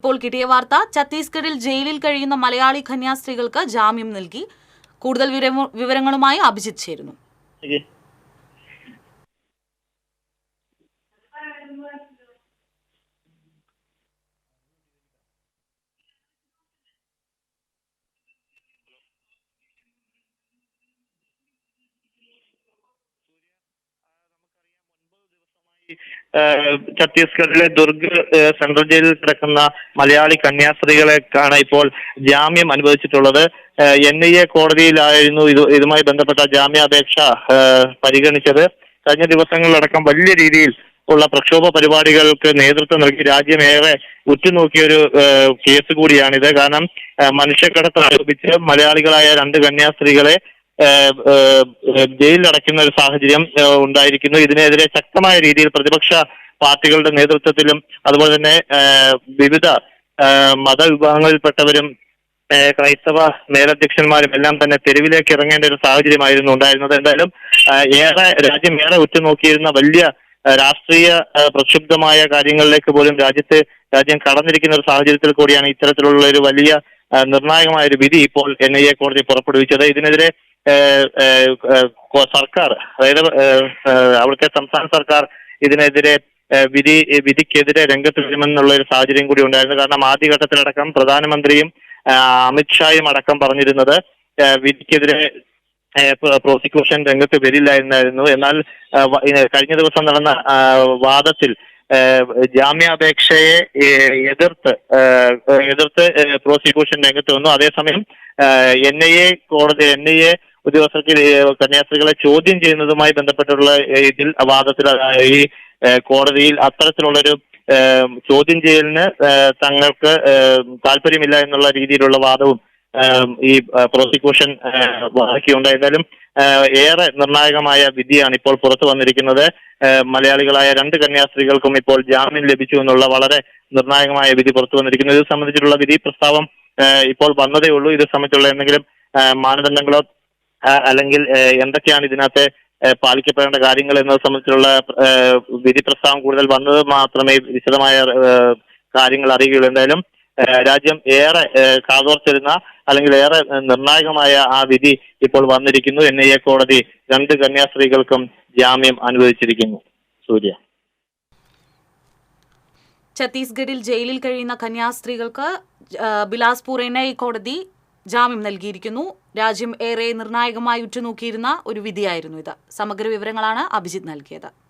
ഇപ്പോൾ കിട്ടിയ വാർത്ത ഛത്തീസ്ഗഡിൽ ജയിലിൽ കഴിയുന്ന മലയാളി കന്യാസ്ത്രീകൾക്ക് ജാമ്യം നൽകി. കൂടുതൽ വിവരങ്ങളുമായി അഭിജിത് ചേരുന്നു. ഛത്തീസ്ഗഡിലെ ദുർഗ് സെൻട്രൽ ജയിലിൽ കിടക്കുന്ന മലയാളി കന്യാസ്ത്രീകളെക്കാണ് ഇപ്പോൾ ജാമ്യം അനുവദിച്ചിട്ടുള്ളത്. എൻ ഐ എ കോടതിയിലായിരുന്നു ഇത് ഇതുമായി ബന്ധപ്പെട്ട ജാമ്യാപേക്ഷ പരിഗണിച്ചത്. കഴിഞ്ഞ ദിവസങ്ങളിലടക്കം വലിയ രീതിയിൽ ഉള്ള പ്രക്ഷോഭ പരിപാടികൾക്ക് നേതൃത്വം നൽകി രാജ്യമേറെ ഉറ്റുനോക്കിയ ഒരു കേസ് കൂടിയാണിത്. കാരണം മനുഷ്യക്കടത്ത് ആരോപിച്ച് മലയാളികളായ രണ്ട് കന്യാസ്ത്രീകളെ ജയിലിലടയ്ക്കുന്ന ഒരു സാഹചര്യം ഉണ്ടായിരിക്കുന്നു. ഇതിനെതിരെ ശക്തമായ രീതിയിൽ പ്രതിപക്ഷ പാർട്ടികളുടെ നേതൃത്വത്തിലും അതുപോലെ തന്നെ വിവിധ മതവിഭാഗങ്ങളിൽപ്പെട്ടവരും ക്രൈസ്തവ മേലധ്യക്ഷന്മാരും എല്ലാം തന്നെ തെരുവിലേക്ക് ഇറങ്ങേണ്ട ഒരു സാഹചര്യമായിരുന്നു ഉണ്ടായിരുന്നത്. എന്തായാലും ഏറെ രാജ്യം ഏറെ ഉറ്റുനോക്കിയിരുന്ന വലിയ രാഷ്ട്രീയ പ്രക്ഷുബ്ധമായ കാര്യങ്ങളിലേക്ക് പോലും രാജ്യത്ത് രാജ്യം കടന്നിരിക്കുന്ന ഒരു സാഹചര്യത്തിൽ കൂടിയാണ് ഇത്തരത്തിലുള്ള ഒരു വലിയ നിർണായകമായ ഒരു വിധി ഇപ്പോൾ എൻ ഐ എ കോടതി പുറപ്പെടുവിച്ചത്. ഇതിനെതിരെ സർക്കാർ. അതായത് അവിടുത്തെ സംസ്ഥാന സർക്കാർ ഇതിനെതിരെ വിധി വിധിക്കെതിരെ രംഗത്ത് വരുമെന്നുള്ള ഒരു സാഹചര്യം കൂടി ഉണ്ടായിരുന്നു. കാരണം ആദ്യഘട്ടത്തിലടക്കം പ്രധാനമന്ത്രിയും അമിത്ഷായും അടക്കം പറഞ്ഞിരുന്നത് വിധിക്കെതിരെ പ്രോസിക്യൂഷൻ രംഗത്ത് വരില്ല എന്നായിരുന്നു. എന്നാൽ കഴിഞ്ഞ ദിവസം നടന്ന വാദത്തിൽ ജാമ്യാപേക്ഷയെ എതിർത്ത് എതിർത്ത് പ്രോസിക്യൂഷൻ രംഗത്ത് വന്നു. അതേസമയം എൻ ഐ എ കോടതി എൻ ഐ എ ഉദ്യോഗസ്ഥർക്ക് കന്യാസ്ത്രീകളെ ചോദ്യം ചെയ്യുന്നതുമായി ബന്ധപ്പെട്ടുള്ള ഇതിൽ വാദത്തിൽ ഈ കോടതിയിൽ അത്തരത്തിലുള്ളൊരു ചോദ്യം ചെയ്യലിന് തങ്ങൾക്ക് താല്പര്യമില്ല എന്നുള്ള രീതിയിലുള്ള വാദവും ഈ പ്രോസിക്യൂഷൻ വാക്കിയുണ്ട് ഏറെ നിർണായകമായ വിധിയാണ് ഇപ്പോൾ പുറത്തു വന്നിരിക്കുന്നത്. മലയാളികളായ രണ്ട് കന്യാസ്ത്രീകൾക്കും ഇപ്പോൾ ജാമ്യം ലഭിച്ചു എന്നുള്ള വളരെ നിർണായകമായ വിധി പുറത്തു വന്നിരിക്കുന്നു. ഇത് സംബന്ധിച്ചിട്ടുള്ള വിധി പ്രസ്താവം ഇപ്പോൾ വന്നതേ ഉള്ളൂ. ഇത് സംബന്ധിച്ചുള്ള എന്തെങ്കിലും മാനദണ്ഡങ്ങളോ അല്ലെങ്കിൽ എന്തൊക്കെയാണ് ഇതിനകത്ത് പാലിക്കപ്പെടേണ്ട കാര്യങ്ങൾ എന്നത് സംബന്ധിച്ചുള്ള വിധി പ്രസ്താവം കൂടുതൽ വന്നത് മാത്രമേ വിശദമായ കാര്യങ്ങൾ അറിയുകയുള്ളൂ. എന്തായാലും രാജ്യം ഏറെ കാതോർത്തിരുന്ന അല്ലെങ്കിൽ ഏറെ നിർണായകമായ ആ വിധി ഇപ്പോൾ വന്നിരിക്കുന്നു. എൻ ഐ എ കോടതി രണ്ട് കന്യാസ്ത്രീകൾക്കും ജാമ്യം അനുവദിച്ചിരിക്കുന്നു. സൂര്യ. ഛത്തീസ്ഗഡിൽ ജയിലിൽ കഴിയുന്ന കന്യാസ്ത്രീകൾക്ക് ബിലാസ്പൂർ എൻ ഐ കോടതി ജാമ്യം നൽകിയിരിക്കുന്നു. രാജ്യം ഏറെ നിർണായകമായി ഉറ്റുനോക്കിയിരുന്ന ഒരു വിധിയായിരുന്നു ഇത്. സമഗ്ര വിവരങ്ങളാണ് അഭിജിത്ത് നൽകിയത്.